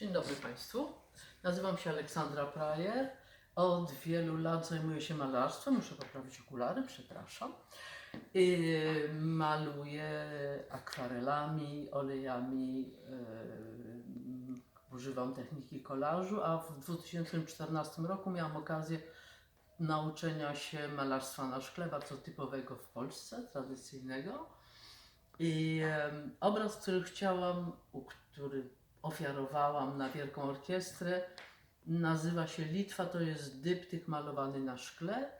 Dzień dobry Państwu. Nazywam się Aleksandra Prajer. Od wielu lat zajmuję się malarstwem. Muszę poprawić okulary, przepraszam. I maluję akwarelami, olejami. yy, używam techniki kolażu, a w 2014 roku miałam okazję nauczenia się malarstwa na szkle, bardzo typowego w Polsce, tradycyjnego. I obraz, który chciałam, ofiarowałam na Wielką Orkiestrę, nazywa się Litwa. To jest dyptyk malowany na szkle.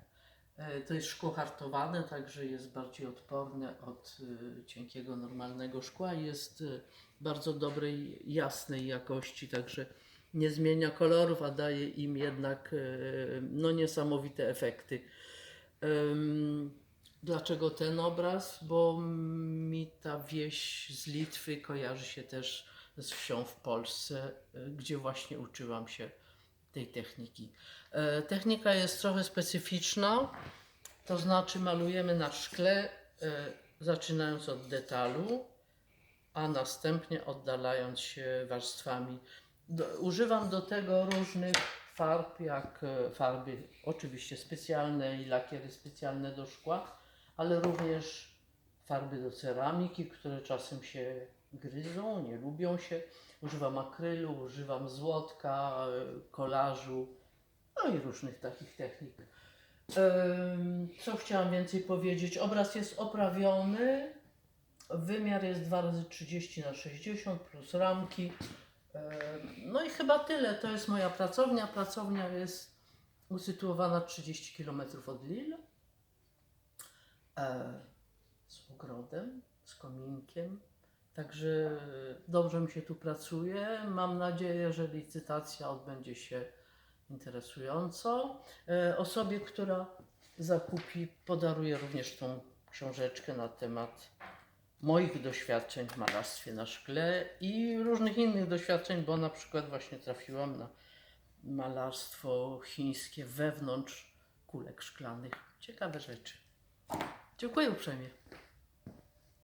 E, To jest szkło hartowane, także jest bardziej odporne od e, cienkiego, normalnego szkła. Jest e, bardzo dobrej, jasnej jakości, także nie zmienia kolorów, a daje im jednak no, niesamowite efekty. Dlaczego ten obraz? Bo mi ta wieś z Litwy kojarzy się też z wsią w Polsce, e, gdzie właśnie uczyłam się tej techniki. E, Technika jest trochę specyficzna, to znaczy malujemy na szkle, e, zaczynając od detalu, a następnie oddalając się warstwami. Używam do tego różnych farb, jak farby oczywiście specjalne i lakiery specjalne do szkła, ale również farby do ceramiki, które czasem się gryzą, nie lubią się. Używam akrylu, używam złotka, e, kolażu, no i różnych takich technik. Co chciałam więcej powiedzieć? Obraz jest oprawiony. Wymiar jest 2 razy 30 na 60 plus ramki. No i chyba tyle. To jest moja pracownia. Pracownia jest usytuowana 30 km od Lille. Z ogrodem, z kominkiem. Także dobrze mi się tu pracuje. Mam nadzieję, że licytacja odbędzie się interesująco. E, Osobie, która zakupi, podaruję również tą książeczkę na temat moich doświadczeń w malarstwie na szkle i różnych innych doświadczeń, bo na przykład właśnie trafiłam na malarstwo chińskie wewnątrz kulek szklanych. Ciekawe rzeczy. Dziękuję uprzejmie.